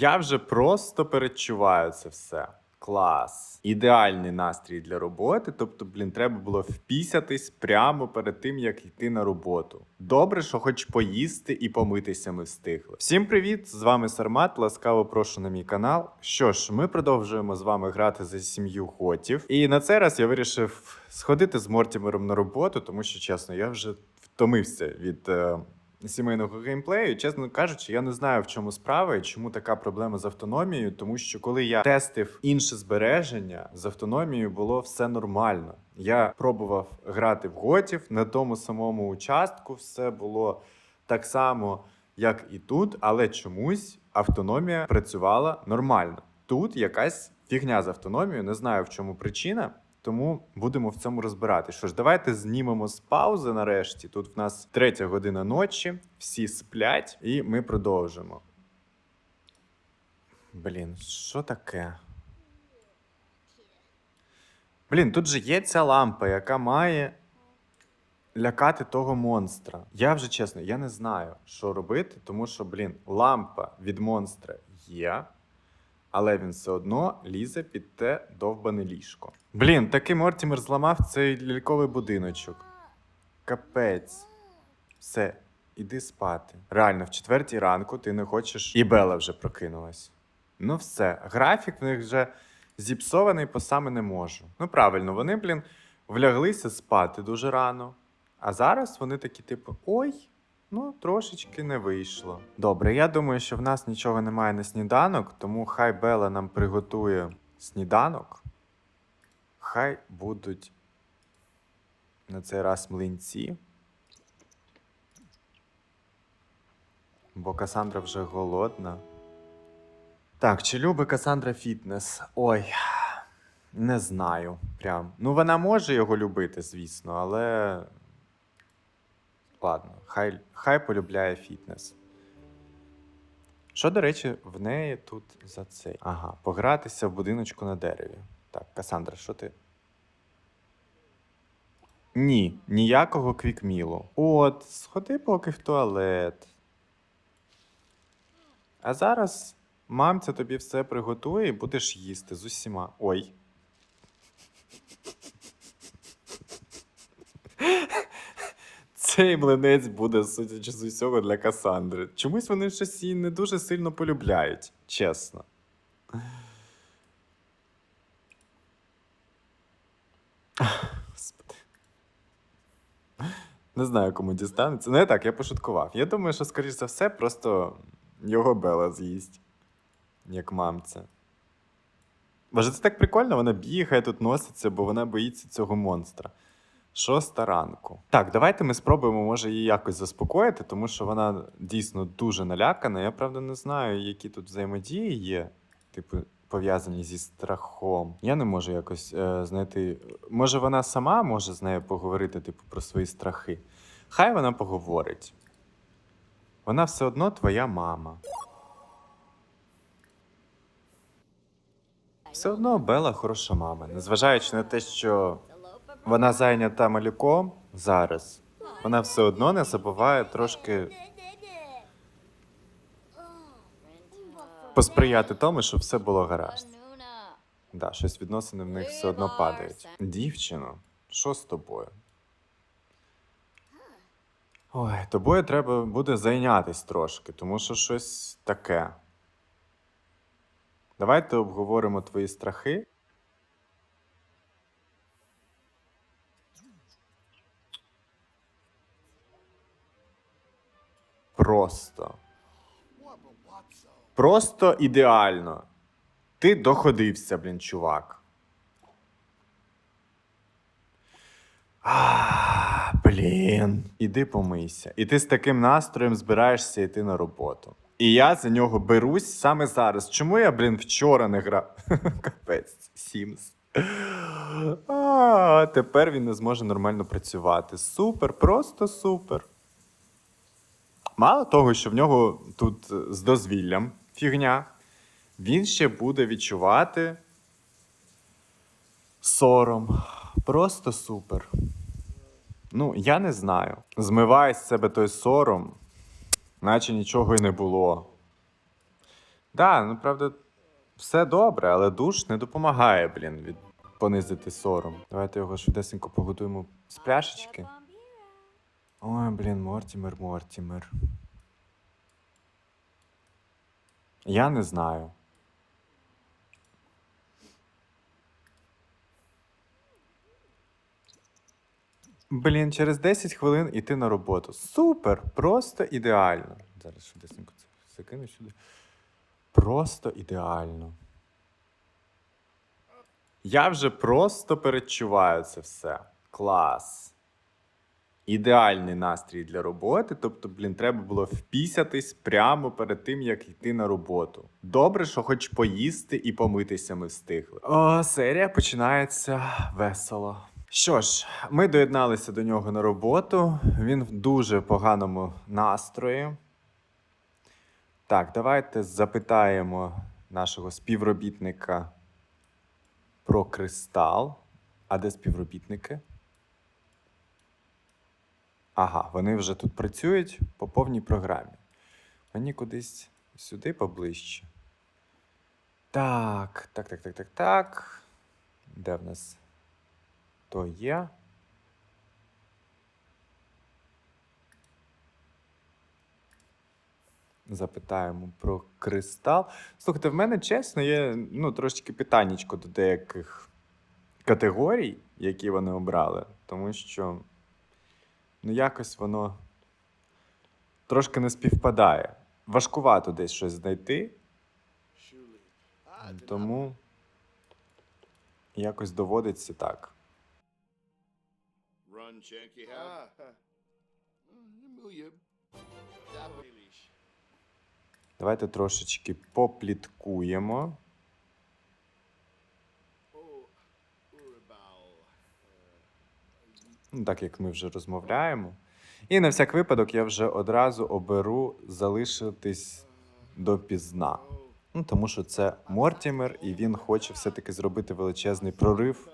Я вже просто передчуваю це все. Клас. Ідеальний настрій для роботи. Тобто, блін, треба було впісятись прямо перед тим, як йти на роботу. Добре, що хоч поїсти і помитися ми встигли. Всім привіт! З вами Сармат. Ласкаво прошу на мій канал. Що ж, ми продовжуємо з вами грати за сім'ю готів. І на цей раз я вирішив сходити з Мортімером на роботу, тому що чесно, я вже втомився від. е, Сімейного геймплею, чесно кажучи, я не знаю в чому справа і чому така проблема з автономією, тому що коли я тестив інше збереження з автономією, було все нормально. Я пробував грати в готів на тому самому участку, все було так само, як і тут, але чомусь автономія працювала нормально. Тут якась фігня з автономією, не знаю в чому причина. Тому будемо в цьому розбирати. Що ж, давайте знімемо з паузи нарешті. Тут в нас третя година ночі, всі сплять, і ми продовжимо. Блін, що таке? Блін, тут же є ця лампа, яка має лякати того монстра. Я вже чесно, я не знаю, що робити, тому що, блін, лампа від монстра є, але він все одно лізе під те довбане ліжко. Блін, таки Мортімер зламав цей ляльковий будиночок. Капець. Все, іди спати. Реально, в четвертій ранку ти не хочеш. І Бела вже прокинулась. Ну все, графік в них вже зіпсований, по саме не можу. Ну правильно, вони, блін, вляглися спати дуже рано. А зараз вони такі, типу, ой, ну трошечки не вийшло. Добре, я думаю, що в нас нічого немає на сніданок, тому хай Бела нам приготує сніданок. Хай будуть на цей раз млинці. Бо Касандра вже голодна. Так, чи любить Касандра фітнес? Ой, не знаю. Прям. Ну, вона може його любити, звісно, але. Ладно, хай, хай полюбляє фітнес. Що, до речі, в неї тут за цей? Ага, погратися в будиночку на дереві. Так, Касандра, що ти? Ні, ніякого квікмілу. От, сходи поки в туалет. А зараз мамця тобі все приготує і будеш їсти з усіма. Ой. Цей млинець буде, судячи з усього, для Касандри. Чомусь вони щось її не дуже сильно полюбляють, чесно. Не знаю, кому дістанеться. Не так, я пошуткував. Я думаю, що, скоріш за все, просто його Бела з'їсть, як мамця. Боже, це так прикольно, вона бігає тут носиться, бо вона боїться цього монстра. Шоста ранку. Так, давайте ми спробуємо, може, її якось заспокоїти, тому що вона дійсно дуже налякана. Я правда не знаю, які тут взаємодії є, типу, пов'язані зі страхом. Я не можу якось е, знайти. Може, вона сама може з нею поговорити, типу, про свої страхи. Хай вона поговорить. Вона все одно твоя мама. Все одно Бела хороша мама, незважаючи на те, що вона зайнята малюком зараз, вона все одно не забуває трошки посприяти тому, щоб все було гаразд. Да, щось відносини в них все одно падають. Дівчино, що з тобою? Ой, тобою треба буде зайнятись трошки, тому що щось таке. Давайте обговоримо твої страхи. Просто. Просто ідеально. Ти доходився, блін, чувак. А, блін. Іди помийся. І ти з таким настроєм збираєшся йти на роботу. І я за нього берусь саме зараз. Чому я, блін, вчора не грав? Капець, Сімс. А, тепер він не зможе нормально працювати. Супер, просто супер. Мало того, що в нього тут е, з дозвіллям фігня, він ще буде відчувати сором. Просто супер. Ну, я не знаю. Змивай з себе той сором, наче нічого й не було. Да, ну правда, все добре, але душ не допомагає, блін, від понизити сором. Давайте його швидесенько погодуємо з пляшечки. Ой, блін, Мортімер, Мортімер. Я не знаю. Блін, через 10 хвилин іти на роботу. Супер! Просто ідеально. Зараз швидесенько це закину сюди. Просто ідеально. Я вже просто передчуваю це все. Клас. Ідеальний настрій для роботи. Тобто, блін, треба було впісятись прямо перед тим, як йти на роботу. Добре, що хоч поїсти і помитися ми встигли. О, серія починається весело. Що ж, ми доєдналися до нього на роботу. Він в дуже поганому настрої. Так, давайте запитаємо нашого співробітника про кристал. А де співробітники? Ага, вони вже тут працюють по повній програмі. Мені кудись сюди поближче. Так, так, так, так, так, так. Де в нас то є? Запитаємо про кристал. Слухайте, в мене чесно є ну, трошки питаннячко до деяких категорій, які вони обрали, тому що ну, якось воно трошки не співпадає. Важкувато десь щось знайти, тому якось доводиться так. Run. Давайте трошечки попліткуємо. Ну, так як ми вже розмовляємо. І на всяк випадок я вже одразу оберу залишитись допізна. Ну, тому що це Мортімер, і він хоче все-таки зробити величезний прорив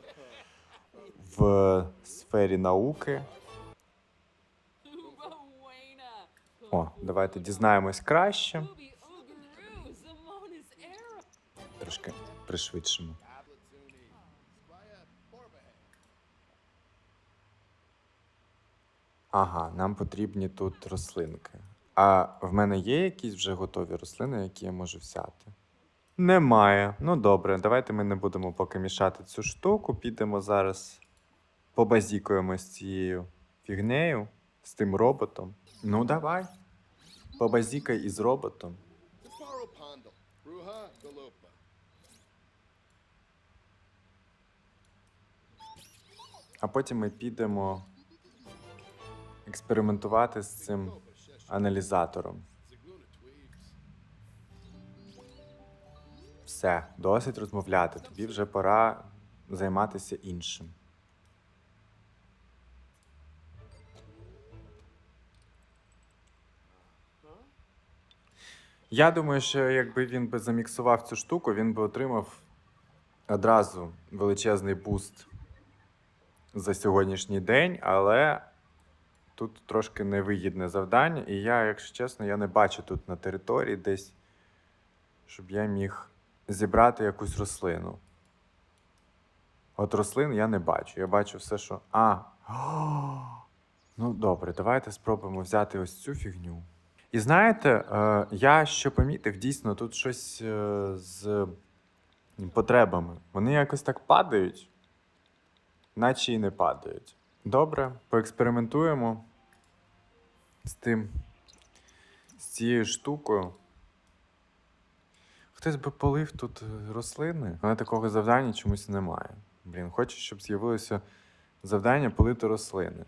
в сфері науки. О, давайте дізнаємось краще. Трошки пришвидшимо. Ага, нам потрібні тут рослинки. А в мене є якісь вже готові рослини, які я можу взяти? Немає. Ну добре, давайте ми не будемо поки мішати цю штуку. Підемо зараз побазікуємо з цією фігнею, з тим роботом. Ну, давай. Побазікай із роботом. А потім ми підемо експериментувати з цим аналізатором. Все, досить розмовляти. Тобі вже пора займатися іншим. Я думаю, що якби він би заміксував цю штуку, він би отримав одразу величезний буст за сьогоднішній день, але тут трошки невигідне завдання, і я, якщо чесно, я не бачу тут на території десь, щоб я міг зібрати якусь рослину. От рослин я не бачу. Я бачу все, що. А. Ну, добре, давайте спробуємо взяти ось цю фігню. І знаєте, е, я що помітив, дійсно, тут щось е, з потребами. Вони якось так падають, наче і не падають. Добре, поекспериментуємо з тим, з цією штукою. Хтось би полив тут е, рослини, але такого завдання чомусь немає. Блін, хочу, щоб з'явилося завдання полити рослини.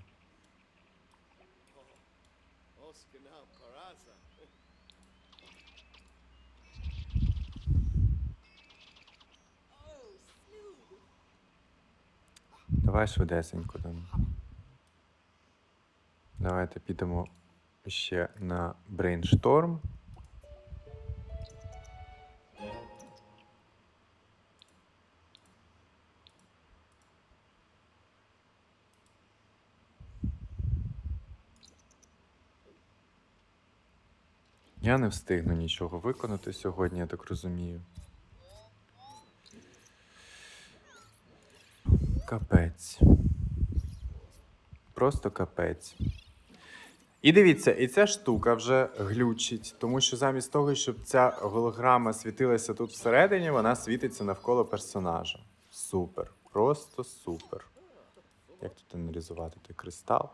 Давай швидесенько там. Давайте підемо ще на брейншторм. Я не встигну нічого виконати сьогодні, я так розумію. Капець. Просто капець. І дивіться, і ця штука вже глючить, тому що замість того, щоб ця голограма світилася тут всередині, вона світиться навколо персонажа. Супер. Просто супер. Як тут аналізувати той кристал?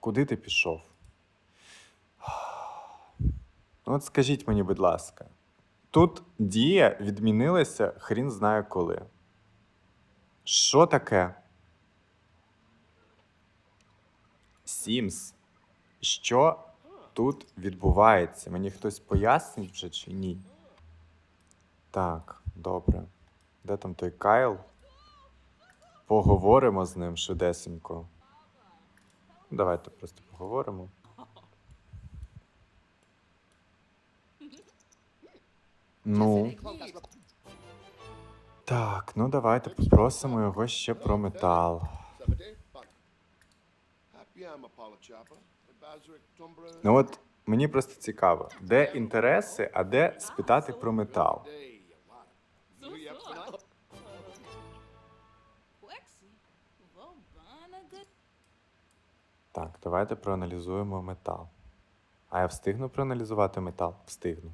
Куди ти пішов? Ну, От скажіть мені, будь ласка, тут дія відмінилася хрін знає коли. Що таке? Сімс. Що тут відбувається? Мені хтось пояснить вже чи ні? Так, добре. Де там той Кайл? Поговоримо з ним швидесенько. Давайте просто поговоримо. Ну. Так, ну давайте попросимо його ще про метал. Ну от мені просто цікаво, де інтереси, а де спитати про метал. Так, давайте проаналізуємо метал. А я встигну проаналізувати метал? Встигну.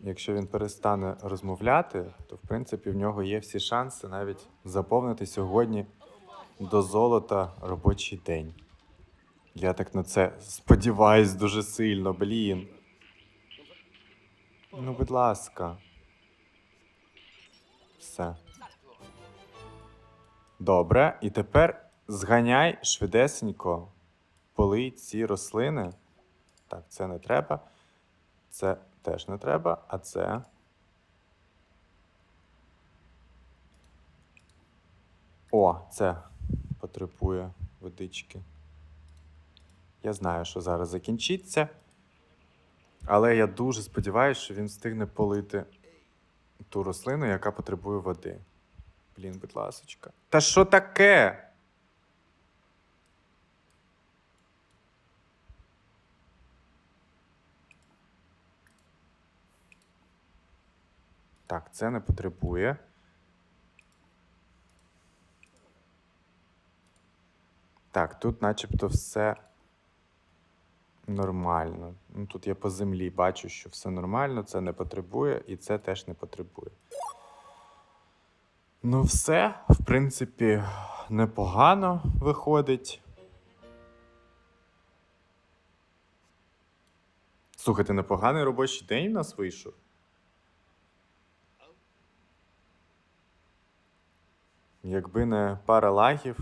Якщо він перестане розмовляти, то в принципі в нього є всі шанси навіть заповнити сьогодні до золота робочий день. Я так на це сподіваюсь дуже сильно, блін. Ну, будь ласка. Все. Добре, і тепер зганяй швидесенько, полий ці рослини. Так, це не треба. Це теж не треба, а це. О, це потребує водички. Я знаю, що зараз закінчиться. Але я дуже сподіваюся, що він встигне полити ту рослину, яка потребує води. Блін, будь ласочка. Та що таке? Так, це не потребує. Так, тут начебто все нормально. Ну, тут я по землі бачу, що все нормально, це не потребує, і це теж не потребує. Ну, все, в принципі, непогано виходить. Слухайте, непоганий робочий день у нас вийшов. Якби не пара лагів,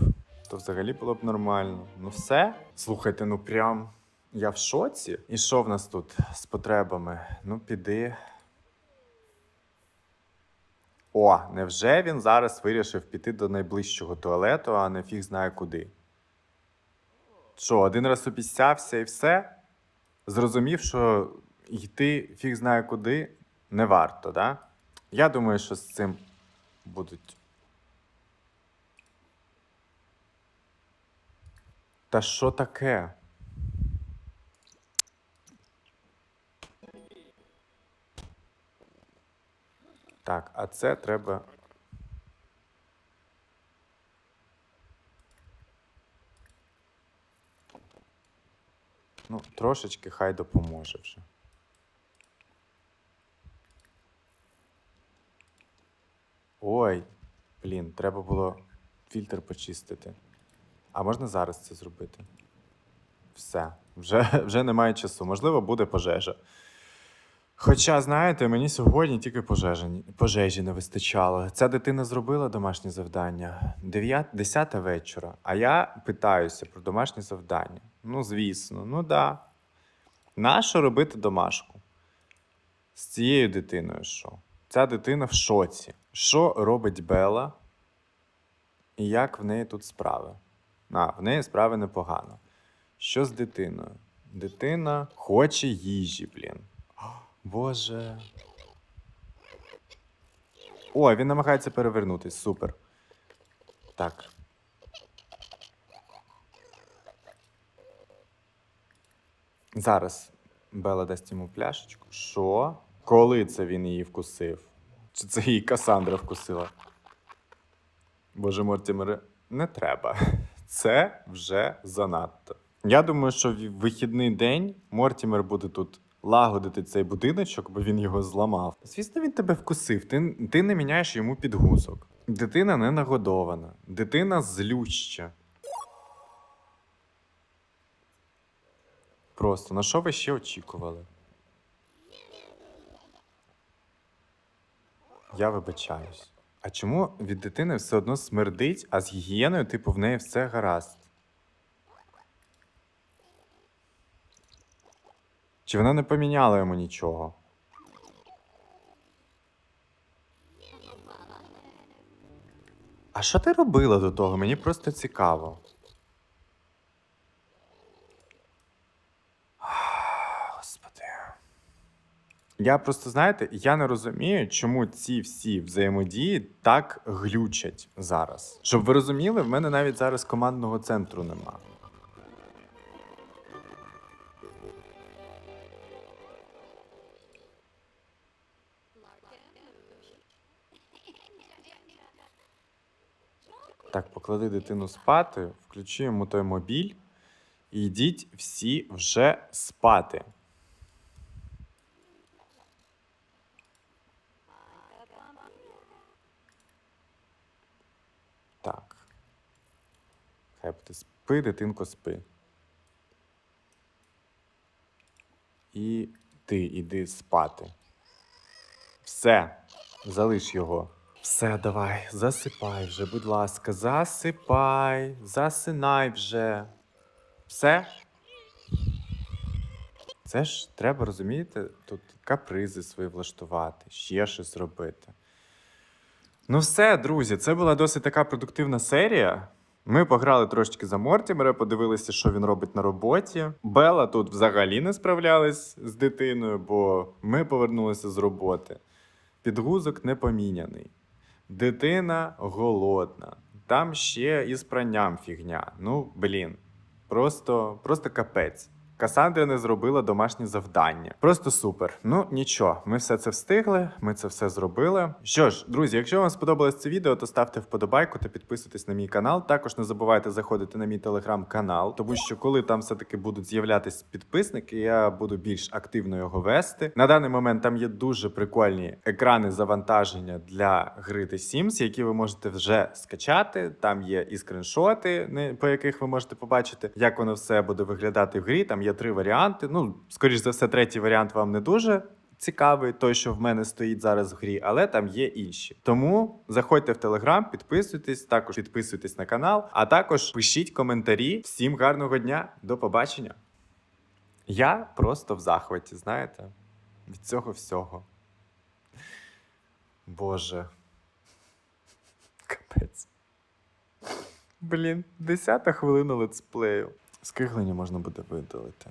то взагалі було б нормально. Ну все. Слухайте, ну прям я в шоці. І що в нас тут з потребами? Ну, піди. О, невже він зараз вирішив піти до найближчого туалету, а не фіг знає куди? Що, один раз обіцявся і все? Зрозумів, що йти фіг знає куди не варто, да? Я думаю, що з цим будуть. Та що таке? Так, а це треба. Ну, трошечки хай допоможе вже. Ой, блін, треба було фільтр почистити. А можна зараз це зробити? Все, вже, вже немає часу. Можливо, буде пожежа. Хоча, знаєте, мені сьогодні тільки пожежі, пожежі не вистачало. Ця дитина зробила домашнє завдання 9, 10 вечора, а я питаюся про домашнє завдання. Ну, звісно, ну да. Нащо робити домашку? З цією дитиною що? Ця дитина в шоці. Що робить Бела? І як в неї тут справи? А, в неї справи непогано. Що з дитиною? Дитина хоче їжі, блін. Боже. О, він намагається перевернутись. Супер. Так. Зараз Бела дасть йому пляшечку. Що? Коли це він її вкусив? Чи це її Касандра вкусила? Боже Мортімере, не треба. Це вже занадто. Я думаю, що в вихідний день Мортімер буде тут лагодити цей будиночок, бо він його зламав. Звісно, він тебе вкусив. Ти, ти не міняєш йому підгузок. Дитина не нагодована, дитина злюща. Просто на що ви ще очікували? Я вибачаюсь. А чому від дитини все одно смердить, а з гігієною, типу, в неї все гаразд? Чи вона не поміняла йому нічого? А що ти робила до того? Мені просто цікаво. Господи. Я просто, знаєте, я не розумію, чому ці всі взаємодії так глючать зараз. Щоб ви розуміли, в мене навіть зараз командного центру нема. Так, поклади дитину спати, включи йому той мобіль і йдіть всі вже спати. Так. Хай буде спи, дитинко, спи. І ти іди спати. Все, залиш його. Все, давай, засипай вже, будь ласка, засипай, засинай вже. Все. Це ж треба розумієте, тут капризи свої влаштувати, ще щось робити. Ну, все, друзі, це була досить така продуктивна серія. Ми пограли трошечки за Мортімера, подивилися, що він робить на роботі. Бела тут взагалі не справлялась з дитиною, бо ми повернулися з роботи. Підгузок не поміняний. Дитина голодна. Там ще і з пранням фігня. Ну, блін. Просто, просто капець. Касандра не зробила домашнє завдання. Просто супер. Ну нічого, ми все це встигли, ми це все зробили. Що ж, друзі, якщо вам сподобалось це відео, то ставте вподобайку та підписуйтесь на мій канал. Також не забувайте заходити на мій телеграм-канал, тому що коли там все-таки будуть з'являтись підписники, я буду більш активно його вести. На даний момент там є дуже прикольні екрани завантаження для гри The Sims, які ви можете вже скачати. Там є і скріншоти, по яких ви можете побачити, як воно все буде виглядати в грі. Там є три варіанти. Ну, скоріш за все, третій варіант вам не дуже. Цікавий той, що в мене стоїть зараз в грі, але там є інші. Тому заходьте в телеграм, підписуйтесь, також підписуйтесь на канал, а також пишіть коментарі. Всім гарного дня, до побачення. Я просто в захваті, знаєте, від цього всього. Боже. Капець. Блін, десята хвилина летсплею. Скиглення можна буде видалити.